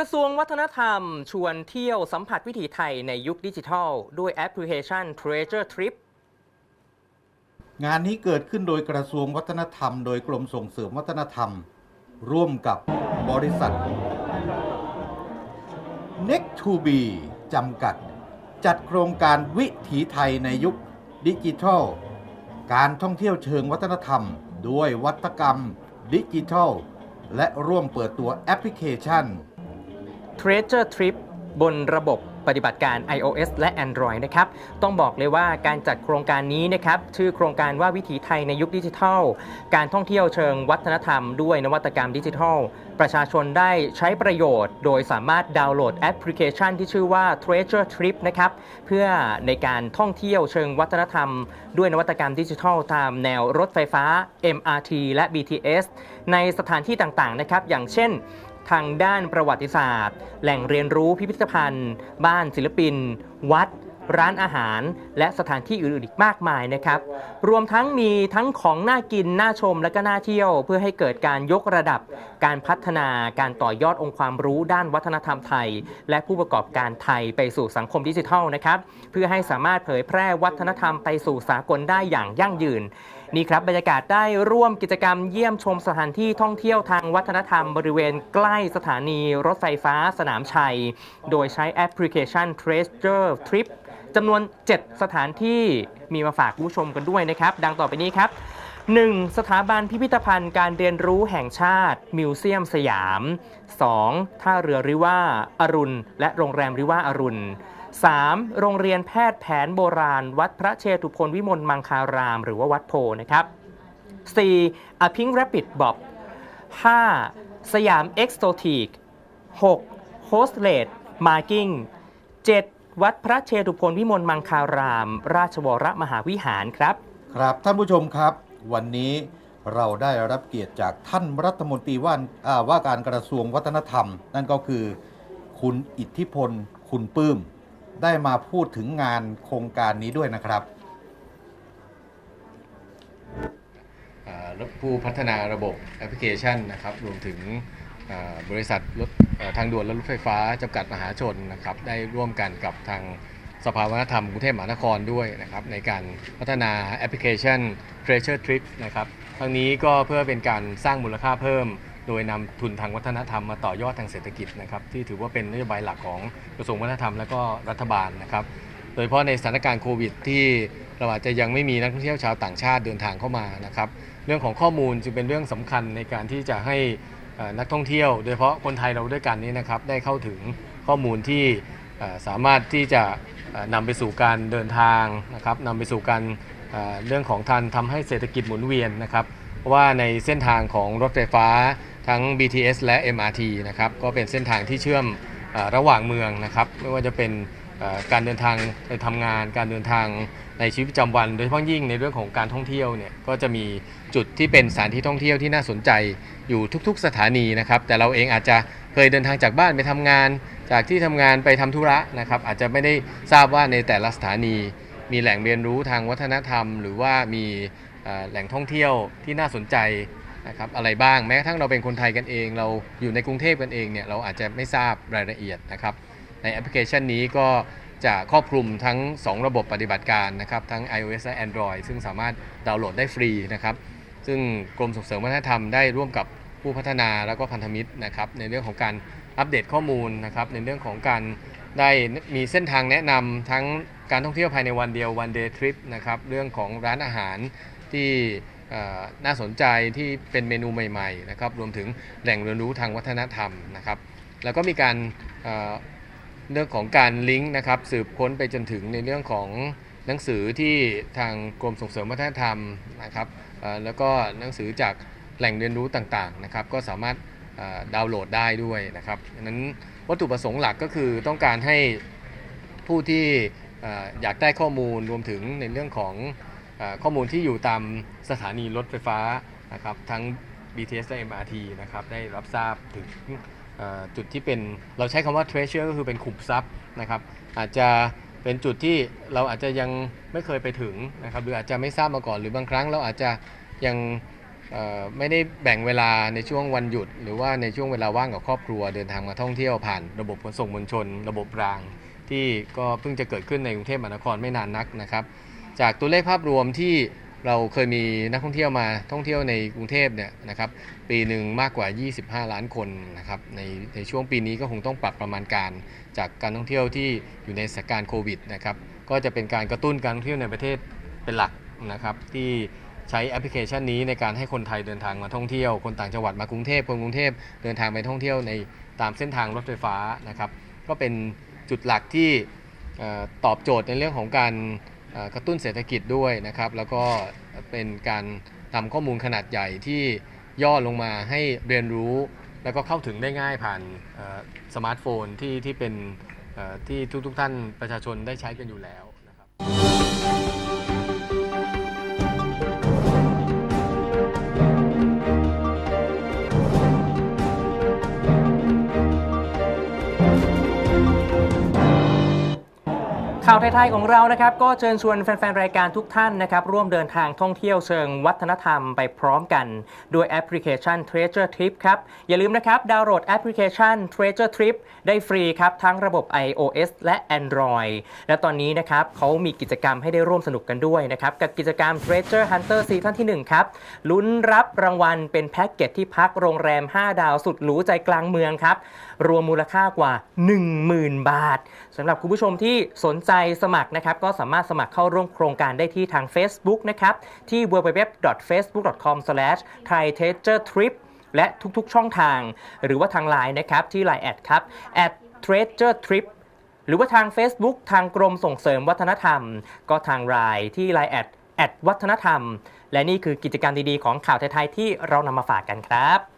ระทรวงวัฒนธรรม ชวนเที่ยวสัมผัสวิถีไทยในยุคดิจิทัล ด้วยแอปพลิเคชัน Treasure Trip งานนี้เกิดขึ้นโดยกระทรวงวัฒนธรรม โดยกรมส่งเสริมวัฒนธรรม ร่วมกับบริษัท Next to be จำกัด จัดโครงการวิถีไทยในยุคดิจิทัล การท่องเที่ยวเชิงวัฒนธรรม ด้วยวัตกรรมดิจิทัล และร่วมเปิดตัวแอปพลิเคชัน Treasure Trip บนระบบปฏิบัติการ iOS และ Android นะครับ ต้องบอกเลยว่าการจัดโครงการนี้นะครับ ชื่อโครงการว่าวิถีไทยในยุคดิจิทัล การท่องเที่ยวเชิงวัฒนธรรมด้วยนวัตกรรมดิจิทัล ประชาชนได้ใช้ประโยชน์ โดยสามารถดาวน์โหลดแอปพลิเคชันที่ชื่อว่า Treasure Trip นะครับ เพื่อในการท่องเที่ยวเชิงวัฒนธรรม ด้วยนวัตกรรมดิจิทัล ตามแนวรถไฟฟ้า MRT และ BTS ในสถานที่ต่างๆ นะครับ อย่างเช่น ทางด้านประวัติศาสตร์ แหล่งเรียนรู้พิพิธภัณฑ์ บ้านศิลปิน วัด ร้านอาหาร และสถานที่อื่นๆอีกมากมายนะครับ รวมทั้งมีทั้งของน่ากิน น่าชมและก็น่าเที่ยว เพื่อให้เกิดการยกระดับ การพัฒนาการต่อยอดองค์ความรู้ด้านวัฒนธรรมไทย และผู้ประกอบการไทยไปสู่สังคมดิจิทัลนะครับเพื่อให้สามารถเผยแพร่วัฒนธรรมไปสู่สากลได้อย่างยั่งยืน นี่ครับบรรยากาศได้ร่วมกิจกรรมเยี่ยมชมสถานที่ท่องเที่ยวทางวัฒนธรรมบริเวณใกล้สถานีรถไฟฟ้าสนามชัย โดยใช้แอปพลิเคชัน Treasure Trip จำนวน 7 สถานที่มีมาฝากผู้ชมกันด้วยนะครับ ดังต่อไปนี้ครับ 1. สถาบันพิพิธภัณฑ์การเรียนรู้แห่งชาติ มิวเซียมสยาม 2. ท่าเรือริว่าอรุณ และโรงแรมริว่าอรุณ 3. โรงเรียนแพทย์แผนโบราณ วัดพระเชตุพนวิมลมังคาราม หรือว่าวัดโพนะครับ 4. A Pink Rapid Bob 5. สยามเอ็กซ์โตทีก 6. Hostlet Marking 7. วัดพระเชตุพนวิมลมังคาราม ราชวรมหาวิหารครับ ครับท่านผู้ชมครับ วันนี้เราได้รับเกียรติจากท่านรัฐมนตรีว่าว่าการกระทรวงวัฒนธรรม นั่นก็คือ คุณอิทธิพล คุณปื้ม ได้มาพูดถึงงานโครงการนี้ด้วยนะครับอ่าผู้พัฒนาระบบแอปพลิเคชันนะครับรวมถึงบริษัทรถทางด่วนและรถไฟฟ้าจำกัดมหาชนนะครับได้ร่วมกันกับทางสภาวัฒนธรรมกรุงเทพมหานครด้วยนะครับในการพัฒนาแอปพลิเคชัน Treasure Trip นะครับทั้งนี้ก็เพื่อเป็นการสร้างมูลค่าเพิ่ม โดยนำทุนทางวัฒนธรรมมาต่อยอดทางเศรษฐกิจนะครับที่ถือว่าเป็นนโยบายหลักของกระทรวงวัฒนธรรมและก็รัฐบาลนะครับ โดยเฉพาะในสถานการณ์โควิด ที่เราอาจจะยังไม่มีนักท่องเที่ยวชาวต่างชาติเดินทางเข้ามานะครับ เรื่องของข้อมูลจึงเป็นเรื่องสำคัญในการที่จะให้นักท่องเที่ยว โดยเฉพาะคนไทยเราด้วยกันนี้นะครับได้เข้าถึงข้อมูลที่สามารถที่จะเอ่อนำไปสู่การเดินทางนะครับนำไปสู่การเอ่อเรื่องของทันทำให้เศรษฐกิจหมุนเวียนนะครับเพราะว่าในเส้นทางของรถไฟฟ้า ทั้ง BTS และ MRT นะครับก็เป็นเส้นทางที่เชื่อมอระหว่างเมืองนะครับไม่ว่าจะเป็นการเดินทางไปทำงาน การเดินทางในชีวิตประจำวัน โดยเฉพาะยิ่งในเรื่องของการท่องเที่ยวเนี่ยก็จะมีจุดที่เป็นสถานที่ท่องเที่ยวที่น่าสนใจอยู่ทุกๆสถานีนะครับ แต่เราเองอาจจะเคยเดินทางจากบ้านไปทำงาน จากที่ทำงานไปทำธุระนะครับ อาจจะไม่ได้ทราบว่าในแต่ละสถานี มีแหล่งเรียนรู้ทางวัฒนธรรม หรือว่ามีแหล่งท่องเที่ยวที่น่าสนใจ นะครับอะไรบ้างแม้กระทั่งเราเป็นคนไทยกันเอง เราอยู่ในกรุงเทพกันเองเนี่ยเราอาจจะไม่ทราบรายละเอียดนะครับในแอปพลิเคชันนี้ก็จะครอบคลุมทั้ง 2 ระบบปฏิบัติการนะครับทั้ง iOS และ Android ซึ่งสามารถดาวน์โหลดได้ฟรีนะครับซึ่งกรมส่งเสริมวัฒนธรรมได้ร่วมกับผู้พัฒนาแล้วก็พันธมิตรนะครับในเรื่องของการอัปเดตข้อมูลนะครับในเรื่องของการได้มีเส้นทางแนะนำทั้งการท่องเที่ยวภายในวันเดียว one day trip นะครับเรื่องของร้านอาหารที่ น่าสนใจที่เป็นเมนูใหม่ๆนะครับรวมถึงแหล่งเรียนรู้ทางวัฒนธรรมนะครับแล้วก็มีการเรื่องของการลิงก์นะครับสืบค้นไปจนถึงในเรื่องของหนังสือที่ทางกรมส่งเสริมวัฒนธรรมนะครับแล้วก็หนังสือจากแหล่งเรียนรู้ต่างๆนะครับก็สามารถดาวน์โหลดได้ด้วยนะครับนั้นวัตถุประสงค์หลักก็คือต้องการให้ผู้ที่อยากได้ข้อมูลรวมถึงในเรื่องของ ข้อมูลที่อยู่ตามสถานีรถไฟฟ้านะครับทั้ง BTS และ MRT นะครับได้รับทราบถึงจุดที่เป็นเราใช้คำว่า treasure ก็คือเป็นขุมทรัพย์นะครับอาจจะเป็นจุดที่เราอาจจะยังไม่เคยไปถึงนะครับหรืออาจจะไม่ทราบมาก่อน หรือบางครั้งเราอาจจะยังไม่ได้แบ่งเวลาในช่วงวันหยุด หรือว่าในช่วงเวลาว่างกับครอบครัวเดินทางมาท่องเที่ยวผ่านระบบขนส่งมวลชน ระบบราง ที่ก็เพิ่งจะเกิดขึ้นในกรุงเทพมหานครไม่นานนักนะครับ จากตัวเลขภาพรวมที่เราเคยมีนักท่องเที่ยวมาท่องเที่ยวในกรุงเทพเนี่ยนะครับปีหนึ่งมากกว่า 25 ล้านคนนะครับในในช่วงปีนี้ก็คงต้องปรับประมาณการ จากการท่องเที่ยวที่อยู่ในสถานการณ์โควิดนะครับก็จะเป็นการกระตุ้นการท่องเที่ยวในประเทศเป็นหลักนะครับที่ใช้แอปพลิเคชันนี้ในการให้คนไทยเดินทางมาท่องเที่ยว คนต่างจังหวัดมากรุงเทพคนกรุงเทพเดินทางไปท่องเที่ยวในตามเส้นทางรถไฟฟ้านะครับก็เป็นจุดหลักที่ออตอบโจทย์ในเรื่องของการ กระตุ้นเศรษฐกิจด้วยนะครับ แล้วก็เป็นการทำข้อมูลขนาดใหญ่ที่ย่อลงมาให้เรียนรู้ แล้วก็เข้าถึงได้ง่ายผ่านสมาร์ทโฟนที่ที่เป็นที่ที่ทุกๆท่านประชาชนได้ใช้กันอยู่แล้วาวไทยๆของเรานะครับก็เชิญชวนแฟนๆ รายการทุกท่านนะครับร่วมเดินทางท่องเที่ยวเชิงวัฒนธรรมไปพร้อมกันด้วยแอปพลิเคชัน Treasure Trip ครับ อย่าลืมนะครับดาวน์โหลดแอปพลิเคชัน Treasure Trip ได้ฟรีครับ ทั้งระบบ iOS และ Android และตอนนี้นะครับเขามีกิจกรรมให้ได้ร่วมสนุกกันด้วยนะครับ กับกิจกรรม Treasure Hunter ซีซั่นที่ 1 ครับลุ้นรับรางวัลเป็นแพ็กเกจที่พักโรงแรม 5 ดาวสุดหรูใจกลางเมืองครับรวมมูลค่ากว่า 10,000 บาทสำหรับคุณผู้ชมที่สนใจสมัครนะครับก็สามารถสมัครเข้าร่วมโครงการได้ที่ทาง Facebook นะครับที่ www.facebook.com/thaitreasuretrip และทุกๆช่องทาง หรือว่าทางไลน์นะครับที่ Line แอดครับ treasure trip หรือว่าทาง Facebook ทางกรมส่งเสริมวัฒนธรรม ก็ทางไลน์ที่ Line แอดแอดวัฒนธรรม และนี่คือกิจกรรมดีๆ ของข่าวไทยๆที่เรานำมาฝากกันครับ